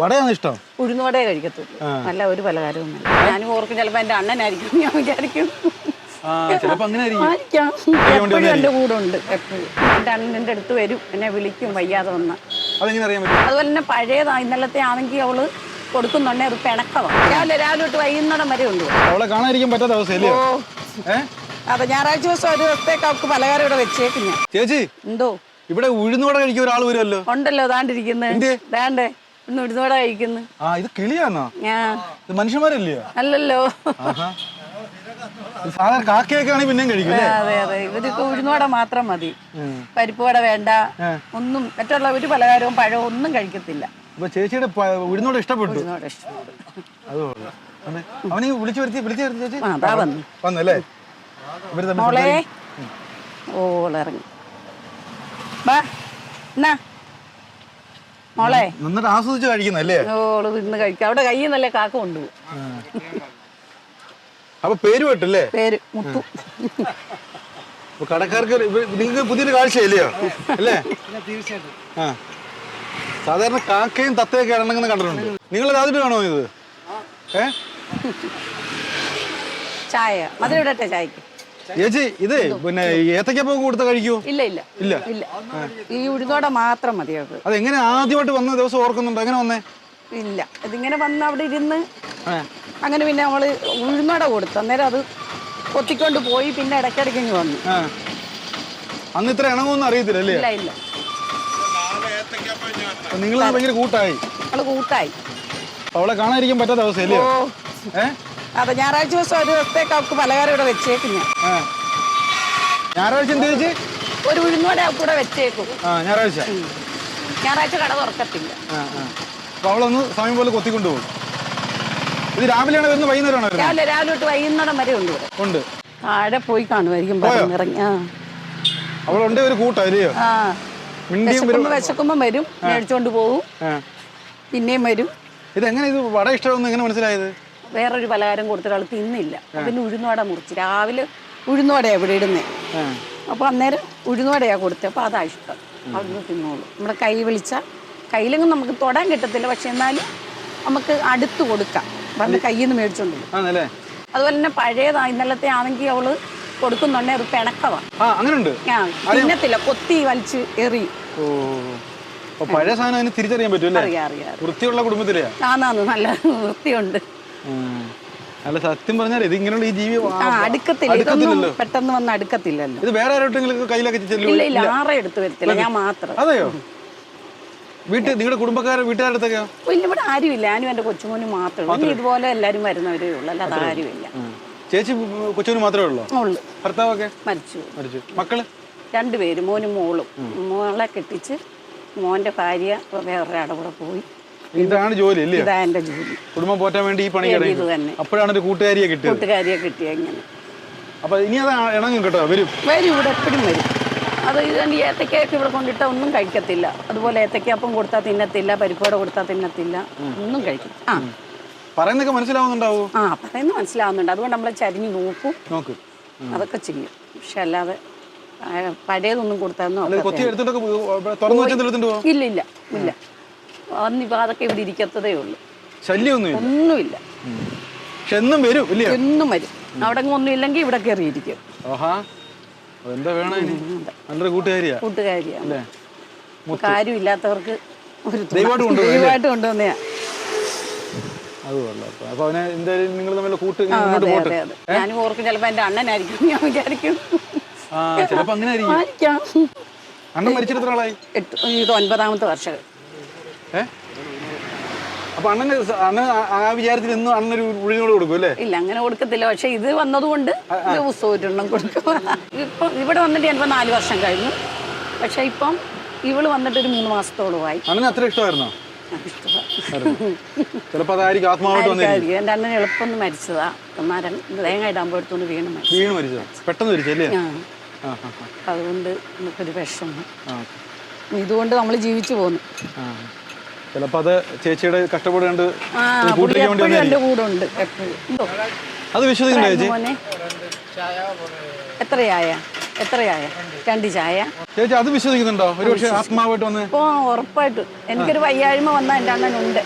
വടയാണ് ഇഷ്ടം? ഉഴുന്ന് വടയെ കഴിക്കത്തുള്ളൂ. നല്ല ഒരു പലഹാരവും. ഞാനും ഓർക്കും ചിലപ്പോൾ എന്റെ അണ്ണനായിരിക്കും ഞാൻ വിചാരിക്കും. ചിലപ്പോ അങ്ങനെ എപ്പോഴും എന്റെ കൂടെ ഉണ്ട് എപ്പോഴും. എന്റെ അണ്ണന്റെ അടുത്ത് വരും എന്നെ വിളിക്കും വയ്യാതെ വന്ന. അതെങ്ങനെ അറിയാൻ പറ്റും? അതുപോലെ തന്നെ പഴയതാ ഇന്നലത്തെ ആണെങ്കിൽ അവൾ കൊടുക്കുന്നുണ്ടെ അത് പിണക്കമാണ് രാവിലെ രാവിലെ തൊട്ട് വൈകുന്നേരം വരെ ഉണ്ട്. അവളെ കാണാതിരിക്കാൻ പറ്റാത്ത അവസ്ഥയല്ലേ? അതെ ഞായറാഴ്ച ദിവസം ഒരു ദിവസത്തേക്ക് അവൾക്ക് പലഹാരം ഇവിടെ വെച്ചേക്കും ഞാൻ ചേച്ചി എന്തോ? ഇവിടെ ഉഴുന്നുവട കഴിക്കുന്ന ഒരാൾ വരുമല്ലോ. ഉണ്ടല്ലോ ദാണ്ടിരിക്കുന്നത്? ദാണ്ടേ. കഴിക്കുന്നു. ആ ഇത് കിളിയാണോ ഇത് മനുഷ്യന്മാരല്ലയോ അല്ലല്ലോ. ആഹാ. ഇത് സാധാരണ കാക്കയൊക്കെ ആണെങ്കിൽ പിന്നെയും കഴിക്കും അതെ അതെ. ഇവർക്ക് ഉഴുന്നോട മാത്രം മതി. പരിപ്പ് വട വേണ്ട. ഒന്നും മറ്റുള്ള ഒരു പലഹാരവും പഴവും ഒന്നും കഴിക്കത്തില്ല. അപ്പൊ ചേച്ചിയുടെ ഉഴുന്നോട് ഇഷ്ടപ്പെട്ടു? അവനെ വിളിച്ചു വരുത്തി വിളിച്ചു വരുത്തി ചേച്ചി? വന്നല്ലേ? ഇവർ തമ്മിൽ. ഓളിറങ്ങി എന്നാ? മോളെ. നന്നായിട്ട് ആസ്വദിച്ച് കഴിക്കുന്നല്ലേ ഓൾ ഇന്ന് കഴിക്കാം. അവിടെ കയ്യിൽ നല്ല കാക്ക കൊണ്ടുപോകും അപ്പൊ പേര് പെട്ടല്ലേ? പേര് മുത്തു. കടക്കാർക്ക് നിങ്ങൾക്ക് പുതിയൊരു കാഴ്ചയല്ലയോ? അല്ലേ? ആ. സാധാരണ കാക്കയും തത്തയൊക്കെ ഇറങ്ങുന്ന കണ്ടിട്ടുണ്ട്. നിങ്ങൾ ആദ്യമായിട്ട് കാണോ ഇത്? ഏ? ചായ. മധുരം ഇടട്ടെ ചായക്ക്? ചേച്ചി ഇത് പിന്നെ ഏത്തക്കപ്പം കൊടുത്ത കഴിക്കൂ ഇല്ല ഇല്ല. ഇല്ല. ഇല്ല. ഈ ഉഴുന്നോട മാത്രം മതി അത്. അതെങ്ങനെ ആദ്യമായിട്ട് വന്ന ദിവസം ഓർക്കുന്നുണ്ടോ? എങ്ങനെ വന്നേ? ഇല്ല. ഇതിങ്ങനെ വന്ന് അവിടെ ഇരുന്ന് അങ്ങനെ പിന്നെ നമ്മൾ ഉഴുന്നട കൊടുത്തു അന്നേരം അത് കൊത്തിക്കൊണ്ട് പോയി പിന്നെ ഇടയ്ക്കിടയ്ക്ക് ഇങ്ങ് വന്നു. അന്ന് ഇത്ര ഇണങ്ങുമെന്ന് അറിയത്തില്ല അല്ലേ? ഇല്ല ഇല്ല. നിങ്ങൾ ഭയങ്കര കൂട്ടായി. നമ്മൾ കൂട്ടായി. അവളെ കാണാതിരിക്കാൻ പറ്റാത്ത അവസ്ഥയല്ലേ? ഓ. ഏ? അതെ ഞായറാഴ്ച ദിവസം ഒരു ദിവസത്തേക്ക് അവർക്ക് പലഹാരം ഇവിടെ വെച്ചേക്കും ഞാൻ ഞായറാഴ്ച എന്ത് ചേച്ചി? ഒരു ഉഴുന്നോടെ കൂടെ വെച്ചേക്കും. ആ ഞായറാഴ്ച. ഞായറാഴ്ച കട തുറക്കത്തില്ല. ആ ആ. അപ്പൊ അവളൊന്ന് സമയം പോലെ കൊത്തിക്കൊണ്ടു പോകും ഇത് രാവിലെയാണ് വരുന്നത്? വൈകുന്നേരമാണോ വരുന്നത്? രാവിലെ രാവിലെ തൊട്ട് വൈകുന്നേരം വരെ ഉണ്ട് ഇവിടെ. ഉണ്ട്. താഴെ പോയി കാണുമായിരിക്കും പറഞ്ഞിറങ്ങി ആ. അവളുണ്ട് ഒരു കൂട്ടല്ലയോ ആ. മിണ്ടിയും വരും. വിശക്കുമ്പോ വിശക്കുമ്പം വരും മേടിച്ചോണ്ട് ആ. പിന്നെയും വരും. ഇതെങ്ങനെ ഇത് വട ഇഷ്ടമെന്ന് എങ്ങനെ മനസ്സിലായത്? വേറൊരു പലഹാരം കൊടുത്തിട്ട് ആൾ തിന്നില്ല പിന്നെ ഉഴുന്നുവട മുറിച്ച്. രാവിലെ ഉഴുന്നുവടയാ ഇവിടെ ഇടുന്നേ. അപ്പൊ അന്നേരം ഉഴുന്നുവടയാ കൊടുത്തത് അപ്പൊ അതാ ഇഷ്ടം. അവിടുന്ന് തിന്നോളൂ. നമ്മുടെ കൈ വിളിച്ച കയ്യിലെങ്കിലും നമുക്ക് തൊടാൻ കിട്ടത്തില്ല. പക്ഷെ എന്നാലും നമുക്ക് അടുത്ത് കൊടുക്കാം. പറഞ്ഞ കയ്യിൽ നിന്ന് മേടിച്ചോണ്ട് അതുപോലെ തന്നെ പഴയതാ ഇന്നലത്തെ ആണെങ്കിൽ അവൾ കൊടുക്കുന്നുണ്ടെ അത് പിണക്കവാണ്ടില്ല തിന്നത്തില്ല. കൊത്തി വലിച്ച് എറി. പഴയ സാധനം തിരിച്ചറിയാൻ പറ്റും വൃത്തിയുള്ള കുടുംബത്തിലെയാ? ആന്നാന്ന്. നല്ല വൃത്തിയുണ്ട്. അല്ല സത്യം പറഞ്ഞാൽ ഇത് ഇങ്ങനെയുള്ള ഈ ജീവി അടുക്കത്തില്ല. ഇതൊന്നും പെട്ടെന്ന് വന്ന് അടുക്കത്തില്ലല്ലോ. ഇത് വേറെ ആരോട്ടെങ്കിലും കയ്യിലൊക്കെ ചെല്ലു ഇല്ല ഇല്ല ആറെ എടുത്ത് വരത്തില്ല. ഞാൻ മാത്രം. അതെയോ? വീട്ടിൽ നിങ്ങളുടെ കുടുംബക്കാരെ വീട്ടുകാരുടെ അടുത്തൊക്കെയോ ഇല്ല ഇവിടെ ആരുമില്ല. ഞാനും എന്റെ കൊച്ചുമോനും മാത്രമേ ഉള്ളൂ. ഇതുപോലെ എല്ലാവരും വരുന്നവരേ ഉള്ളൂ. അല്ലാതെ ആരുമില്ല. ചേച്ചി കൊച്ചുവിന് മാത്രമേ ഉള്ളൂ? ഉള്ളു. ഭർത്താവൊക്കെ? മരിച്ചു. മരിച്ചു. മക്കൾ? രണ്ടുപേരും മോനും മോളും. മോളെ കെട്ടിച്ച് മോന്റെ ഭാര്യ വേറൊരാടെ കൂടെ പോയി. ഇതാണ് ജോലി അല്ലേ ഇതാ എന്റെ ജോലി. കുടുംബം പോറ്റാൻ വേണ്ടി ഈ പണി ഇത് തന്നെ. അപ്പോഴാണ് ഒരു കൂട്ടുകാരിയെ കിട്ടിയത്. കൂട്ടുകാരിയെ കിട്ടിയ ഇങ്ങനെ. അപ്പൊ ഇനി അത് ഇണങ്ങും കേട്ടോ വരും. വരും ഇവിടെ എപ്പോഴും വരും. അത് ഇതുകൊണ്ട് ഏത്തക്കയൊക്കെ ഇവിടെ കൊണ്ടിട്ട് ഒന്നും കഴിക്കത്തില്ല. അതുപോലെ ഏത്തക്കപ്പം കൊടുത്താൽ തിന്നത്തില്ല പരിപ്പോടെ കൊടുത്താൽ തിന്നത്തില്ല. ഒന്നും കഴിക്കും ആ. പറയുന്നൊക്കെ മനസ്സിലാവുന്നുണ്ടാവോ? ആ പറയുന്നത് മനസ്സിലാവുന്നുണ്ട്. അതുകൊണ്ട് നമ്മൾ ചരിഞ്ഞ് നോക്കും. നോക്ക്. അതൊക്കെ ചെയ്യും. പക്ഷെ അല്ലാതെ ആ, പഴയതൊന്നും കൊടുത്താൽ ഇല്ല ഇല്ല ഇല്ല. അന്നിപ്പോൾ അതൊക്കെ ഇവിടെ ഇരിക്കത്തതേ ഉള്ളൂ. ശല്യമൊന്നും ഒന്നുമില്ല. പക്ഷെ എന്നും വരും എന്നും വരും. അവിടെ ഒന്നും ഇല്ലെങ്കിൽ ഇവിടെ കയറിയിരിക്കും. ഓഹാ അപ്പൊ എന്താ വേണം ഇനി? നല്ലൊരു കൂട്ടുകാരിയാ. കൂട്ടുകാരിയാണ്. അല്ലേ? കാര്യമില്ലാത്തവർക്ക് ഒരു തുണ. ദൈവമായിട്ട് കൊണ്ടുവന്നതല്ലേ? കൊണ്ടുവന്നയാ. അത് കൊള്ളാം അപ്പൊ. അപ്പൊ അവനെ എന്തായാലും നിങ്ങൾ തമ്മിൽ കൂട്ട് മുന്നോട്ട് പോട്ടെ. ഞാനും ഓർക്കും അണ്ണനായിരിക്കും ഞാൻ വിചാരിക്കും. ആ ചിലപ്പോ അങ്ങനെ ആയിരിക്കും. അണ്ണൻ ആളായി ഇത് ഒൻപതാമത്തെ വർഷം. ഏ? അപ്പൊ അണ്ണന് അണ്ണൻ ആ- വിചാരത്തിൽ ഇന്നും അണ്ണനൊരു ഉള്ളിനോട് കൊടുക്കും അല്ലേ? ഇല്ല അങ്ങനെ കൊടുക്കത്തില്ല. പക്ഷെ ഇത് വന്നതുകൊണ്ട് ദിവസവും ഒരെണ്ണം കൊടുക്കും. ഇപ്പൊ ഇവിടെ വന്നിട്ട് ഞാനിപ്പോ നാല് വർഷം കഴിഞ്ഞു. പക്ഷെ ഇപ്പം ഇവൾ വന്നിട്ട് ഒരു മൂന്ന് മാസത്തോളമായി അണ്ണന് അത്ര ഇഷ്ടമായിരുന്നോ? ചിലപ്പോ അതായിരിക്കും ആത്മാവായിട്ട് വന്നിരിക്കും ആയിരിക്കും. അണ്ണൻ എളുപ്പം മരിച്ചതാ. അന്നേരം തേങ്ങ ഇടാൻ പോയടുത്തോണ്ട് വീണ് മരിച്ചു. വീണ് മരിച്ചോ പെട്ടെന്ന് മരിച്ചല്ലേ അതുകൊണ്ട് നമുക്കൊരു വിഷമം. ഇതുകൊണ്ട് നമ്മൾ ജീവിച്ചു പോന്നു. ചിലപ്പോ അത് ചേച്ചിയുടെ കഷ്ടപ്പാട് കണ്ട് വേണ്ടി അത് വിശ്വസിക്കണ്ടേ ചേച്ചി? എത്രയായ? എത്രയായ? രണ്ട് ചായ. ചേച്ചി അത് വിശ്വസിക്കുന്നുണ്ടോ? ഒരു പക്ഷേ ആത്മാവായിട്ട് വന്ന് ഓ ഉറപ്പായിട്ടും. എനിക്കൊരു വയ്യായ്മ വന്ന എന്റെ അണ്ണനുണ്ട്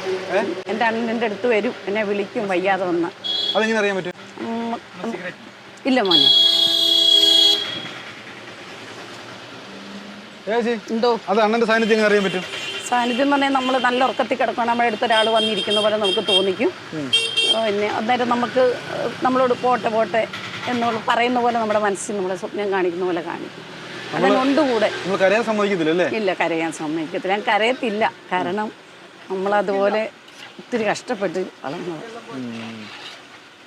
അണ്ണൻ എന്റെ അടുത്ത് വരും. എന്നെ വിളിക്കും വയ്യാതെ വന്ന. അതെങ്ങനെ അറിയാൻ പറ്റും? ഇല്ല മോനെ. ചേച്ചി എന്തോ? അത് അണ്ണന്റെ സാന്നിധ്യം അറിയാൻ പറ്റും? സാന്നിധ്യം എന്ന് പറഞ്ഞാൽ നമ്മൾ നല്ല ഉറക്കത്തിൽ കിടക്കണം നമ്മുടെ അടുത്ത് ഒരാൾ വന്നിരിക്കുന്ന പോലെ നമുക്ക് തോന്നിക്കും. പിന്നെ അന്നേരം നമുക്ക് നമ്മളോട് പോട്ടെ പോട്ടെ എന്നുള്ള പറയുന്ന പോലെ നമ്മുടെ മനസ്സിൽ നമ്മളെ സ്വപ്നം കാണിക്കുന്ന പോലെ കാണിക്കും. അതിനുണ്ട് കൂടെ കരയാൻ സമ്മതിക്കത്തില്ല ഇല്ല കരയാൻ സമ്മതിക്കത്തില്ല. ഞാൻ കരയത്തില്ല. കാരണം നമ്മളതുപോലെ ഒത്തിരി കഷ്ടപ്പെട്ട് വളർന്നത്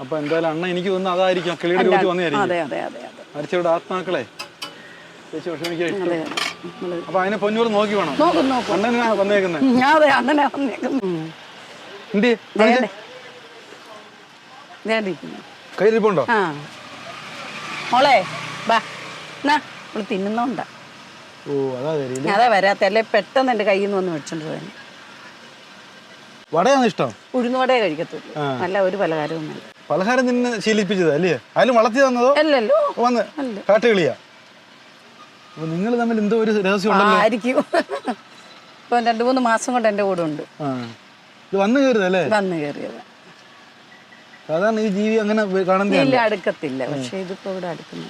അപ്പൊ എന്തായാലും അണ്ണ എനിക്ക് തോന്നുന്നു അതായിരിക്കും കിളിയുടെ അതെ അതെ അതെ അതെ. മരിച്ചവരുടെ ആത്മാക്കളെ. വിഷമിക്കാൻ അപ്പൊ അതിനെ പൊന്നൂർ നോക്കി വേണം? നോക്കും നോക്കും. അണ്ണനാ വന്നേക്കുന്നത് ഞാൻ അതെ ആ. മോളെ ബാ. എന്നാ തിന്നുന്നോണ്ടാ. അതാ വരാത്ത അല്ലേ പെട്ടെന്ന് എന്റെ കയ്യിൽ നിന്ന് വന്ന് മേടിച്ചോണ്ട് പോയാൽ വടയാണ് ഇഷ്ടം? ഉഴുന്നുവടയെ കഴിക്കത്തുള്ളൂ. നല്ല ഒരു പലഹാരവും പലഹാരം നിന്നെ ശീലിപ്പിച്ചതല്ലേ അതിലും വളർത്തി തന്നതോ? അല്ലല്ലോ. വന്ന് കാട്ടുകളിയാ. നിങ്ങൾ തമ്മിൽ എന്തോ ഒരു രഹസ്യം ഉണ്ടല്ലോ. ആയിരിക്കും. ഇപ്പം രണ്ട് മൂന്ന് മാസം കൊണ്ട് എന്റെ കൂടെ ഉണ്ട്. ഇത് വന്നു കയറുതല്ലേ വന്നു കയറിയത്. സാധാരണ ഈ ജീവി അങ്ങനെ കാണുന്നില്ല അടുക്കത്തില്ല. പക്ഷെ ഇതിപ്പോ ഇവിടെ അടുക്കുന്നു